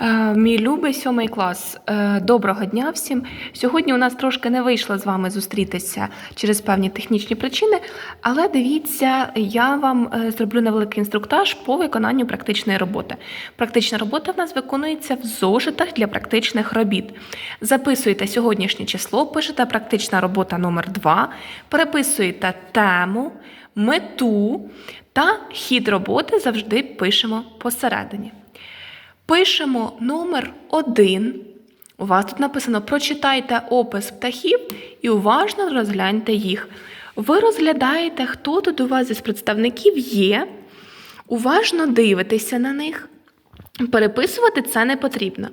Е, Мій любий сьомий клас. е, Доброго дня всім. Сьогодні у нас трошки не вийшло з вами зустрітися через певні технічні причини, але дивіться, я вам е, зроблю невеликий інструктаж по виконанню практичної роботи. Практична робота в нас виконується в зошитах для практичних робіт. Записуєте сьогоднішнє число, пишете практична робота номер 2 переписуєте тему, мету та хід роботи завжди пишемо посередині. Пишемо номер 1. У вас тут написано прочитайте опис птахів і уважно розгляньте їх. Ви розглядаєте, хто тут у вас із представників є. Уважно дивитеся на них. Переписувати це не потрібно.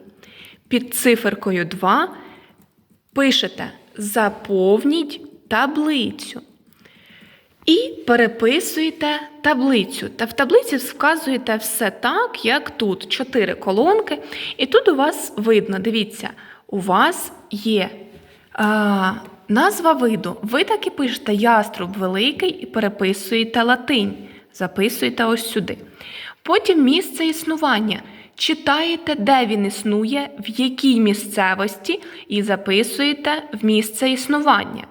Під циферкою 2 пишете заповніть таблицю. І переписуєте таблицю. Та в таблиці вказуєте все так, як тут. Чотири колонки. І тут у вас видно, дивіться, у вас є а, назва виду. Ви так і пишете яструб великий і переписуєте латинь. Записуєте ось сюди. Потім місце існування. Читаєте, де він існує, в якій місцевості, і записуєте в місце існування.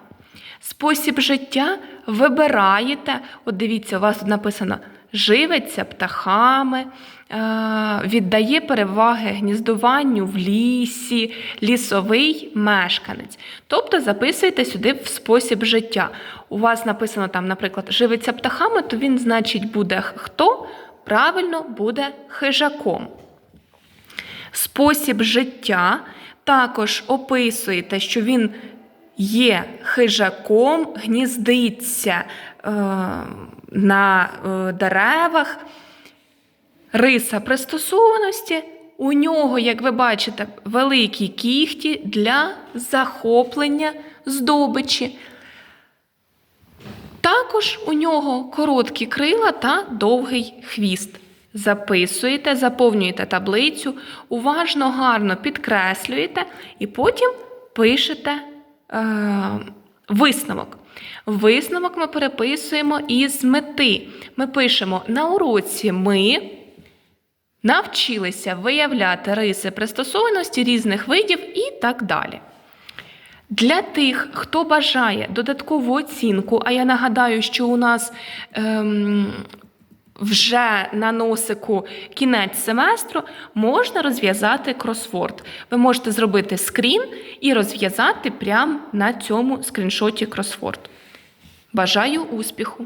Спосіб життя вибираєте. От дивіться, у вас тут написано живиться птахами, е, віддає переваги гніздуванню в лісі, лісовий мешканець. Тобто записуєте сюди в спосіб життя. У вас написано там, наприклад, живиться птахами, то він, значить, буде хто? Правильно буде хижаком. Спосіб життя також описуєте, що він є хижаком, гніздиться е, на е, деревах. Риса пристосованості. У нього, як ви бачите, великі кіхті для захоплення здобичі. Також у нього короткі крила та довгий хвіст. Записуєте, заповнюєте таблицю, уважно, гарно підкреслюєте і потім пишете висновок. Висновок ми переписуємо із мети. Ми пишемо на уроці ми навчилися виявляти риси пристосованості різних видів і так далі. Для тих, хто бажає додаткову оцінку, а я нагадаю, що у нас ем, вже на носику кінець семестру, можна розв'язати кросворд. Ви можете зробити скрін і розв'язати прямо на цьому скріншоті кросворд. Бажаю успіху!